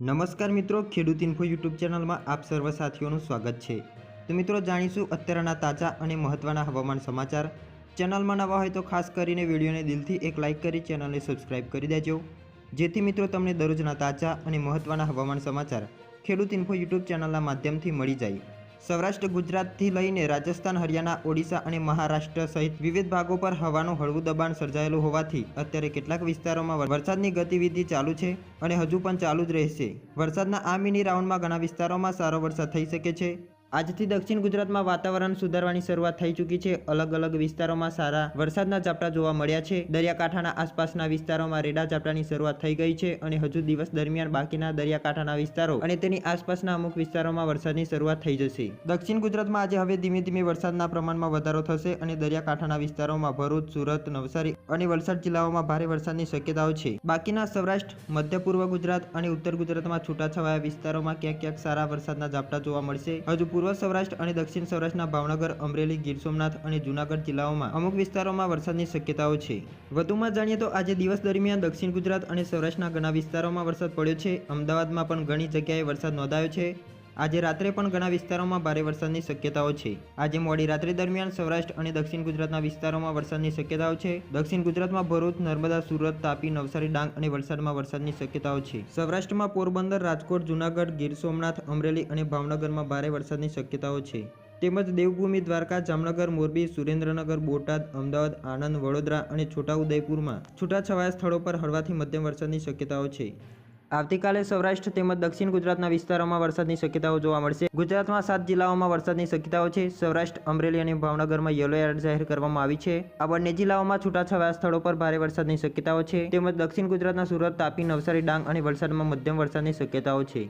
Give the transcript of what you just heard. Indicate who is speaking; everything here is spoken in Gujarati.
Speaker 1: નમસ્કાર મિત્રો, ખેડૂત ઇન્ફો યુટ્યુબ ચેનલમાં આપ સર્વ સાથીઓનું સ્વાગત છે. તો મિત્રો, જાણીશું અત્યારના તાજા અને મહત્ત્વના હવામાન સમાચાર. ચેનલમાં નવા હોય તો ખાસ કરીને વિડીયોને દિલથી એક લાઇક કરી ચેનલને સબસ્ક્રાઇબ કરી દેજો. જેથી મિત્રો, તમને દરરોજના તાજા અને મહત્ત્વના હવામાન સમાચાર ખેડૂત ઇન્ફો યુટ્યુબ ચેનલના માધ્યમથી મળી જાય. સૌરાષ્ટ્ર, ગુજરાતથી લઈને રાજસ્થાન, હરિયાણા, ઓડિશા અને મહારાષ્ટ્ર સહિત વિવિધ ભાગો પર હવાનું હળવું દબાણ સર્જાયેલું હોવાથી અત્યારે કેટલાક વિસ્તારોમાં વરસાદની ગતિવિધિ ચાલુ છે અને હજુ પણ ચાલુ જ રહેશે. વરસાદના આ મિની રાઉન્ડમાં ઘણા વિસ્તારોમાં સારો વરસાદ થઈ શકે છે. આજથી દક્ષિણ ગુજરાતમાં વાતાવરણ સુધારવાની શરૂઆત થઈ ચૂકી છે. અલગ અલગ વિસ્તારોમાં સારા વરસાદના ઝાપટા જોવા મળ્યા છે. દરિયાકાંઠાના આસપાસના વિસ્તારોમાં રેડા ઝાપટાની શરૂઆત થઈ ગઈ છે અને હજુ દિવસ દરમિયાન બાકીના દરિયાકાંઠાના વિસ્તારો અને તેની આસપાસના અમુક વિસ્તારોમાં વરસાદની શરૂઆત થઈ જશે. દક્ષિણ ગુજરાતમાં આજે હવે ધીમે ધીમે વરસાદના પ્રમાણમાં વધારો થશે અને દરિયાકાંઠાના વિસ્તારોમાં ભરૂચ, સુરત, નવસારી અને વલસાડ જિલ્લાઓમાં ભારે વરસાદની શક્યતાઓ છે. બાકીના સૌરાષ્ટ્ર, મધ્ય પૂર્વ ગુજરાત અને ઉત્તર ગુજરાતમાં છૂટાછવાયા વિસ્તારોમાં ક્યાંક ક્યાંક સારા વરસાદના ઝાપટા જોવા મળશે. હજુ પૂર્વ સૌરાષ્ટ્ર અને દક્ષિણ સૌરાષ્ટ્રના ભાવનગર, અમરેલી, ગીર સોમનાથ અને જૂનાગઢ જિલ્લાઓમાં અમુક વિસ્તારોમાં વરસાદની શક્યતાઓ છે. વધુમાં જાણીએ તો આજે દિવસ દરમિયાન દક્ષિણ ગુજરાત અને સૌરાષ્ટ્રના ઘણા વિસ્તારોમાં વરસાદ પડ્યો છે. અમદાવાદમાં પણ ઘણી જગ્યાએ વરસાદ નોંધાયો છે. આજે રાત્રે પણ ઘણા વિસ્તારોમાં ભારે વરસાદની શક્યતાઓ છે. આજે મોડી રાત્રે દરમિયાન સૌરાષ્ટ્ર અને દક્ષિણ ગુજરાતના વિસ્તારોમાં વરસાદની શક્યતાઓ છે. દક્ષિણ ગુજરાતમાં ભરૂચ, નર્મદા, સુરત, તાપી, નવસારી, ડાંગ અને વલસાડમાં વરસાદની શક્યતાઓ છે. સૌરાષ્ટ્રમાં પોરબંદર, રાજકોટ, જૂનાગઢ, ગીર સોમનાથ, અમરેલી અને ભાવનગરમાં ભારે વરસાદની શક્યતાઓ છે. તેમજ દેવભૂમિ, દ્વારકા, જામનગર, મોરબી, સુરેન્દ્રનગર, બોટાદ, અમદાવાદ, આણંદ, વડોદરા અને છોટાઉદેપુરમાં છૂટાછવાયા સ્થળો પર હળવાથી મધ્યમ વરસાદની શક્યતાઓ છે. આવતીકાલે સૌરાષ્ટ્ર તેમજ દક્ષિણ ગુજરાતના વિસ્તારોમાં વરસાદની શક્યતાઓ જોવા મળશે. ગુજરાતમાં સાત જિલ્લાઓમાં વરસાદની શક્યતાઓ છે. સૌરાષ્ટ્ર, અમરેલી અને ભાવનગરમાં યલો એલર્ટ જાહેર કરવામાં આવી છે. આ બંને જિલ્લાઓમાં છૂટાછવાયા સ્થળો પર ભારે વરસાદની શક્યતાઓ છે. તેમજ દક્ષિણ ગુજરાતના સુરત, તાપી, નવસારી, ડાંગ અને વલસાડમાં મધ્યમ વરસાદની શક્યતાઓ છે.